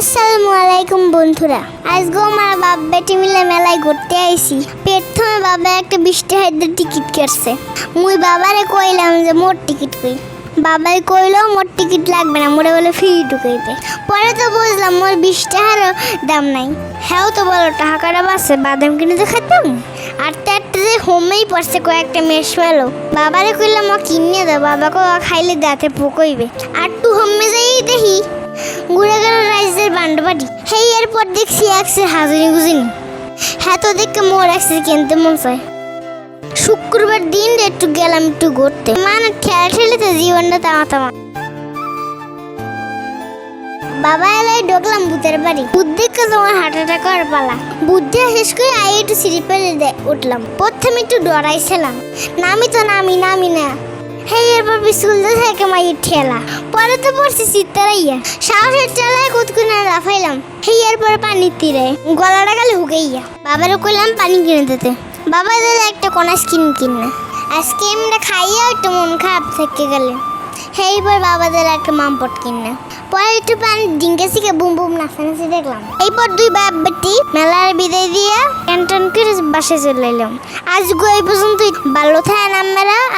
আসসালামু আলাইকুম বন্ধুরা। আজকে আমার বাপ বেটি মিলে মেলায় ঘুরতে আইছি। প্রথমে বাবা একটা বৃষ্টি হাইদের টিকিট কাটছে। মুই বাবারে কইলাম যে, মোর টিকিট কই? বাবাই কইলো, মোর টিকিট লাগবে না। মোরে বলে, ফ্রি ঢুকাইবে। পরে তো বুঝলাম, মোর বিশ টাকারও দাম নাই। হ্যাঁ তো বলো টাকাটা বাসে বাদাম কিনে তো খাতাম আর তারটা যে হোমেই পড়ছে কয়েকটা মেশ মেলো বাবারে কইলাম ও কিনে দাও। বাবাকে খাইলে দাঁতে পোকইবে। আর টু হোমে যাই দেখি এরপর দেখছি একসে হাজারি গুজিনি হ্যাঁ তো দেখে মোর একসে কিনতে মন চায়। শুক্রবার দিন একটু গেলাম একটু ঘুরতে। মানে ঠেলা ঠেলিতে জীবনটা তামা তামা। বাবা এলাই ঢুকলাম ভূতের বাড়ি। বুদ্ধিকে তোমার হাঁটাটা কর পালা। বুদ্ধি শেষ করে আই একটু সিঁড়ি পেলে উঠলাম। প্রথমে একটু ডরাইছিলাম। নামি তো নামি নামি না। হে এরপর বিস্কুল থেকে মাইয়ের ঠেলা। পরে তো পড়ছি চিত্তারাইয়া সাহসের ঠেলায় কুতকুনে লাফাইলাম। হে এরপর পানির তীরে। গলাটা গেলে হুকেইয়া বাবারও কইলাম পানি কিনে দিতে। বাবা দিলে একটা কোনা স্কিন কিনে। আজকে আমরা খাইয়া একটু মন খারাপ থেকে গেলে। এইবার বাবাদের একটা মামপট কিনে। পরে একটু পানি ডিঙ্গে শিখে বুম বুম নাচানাচি দেখলাম। এইপর দুই বাপ বেটি মেলার বিদায় দিয়ে ক্যান্টন করে বাসে চলে এলাম। আজ এই পর্যন্ত ভালো থাকে না মেরা আল্লাহ হাফেজ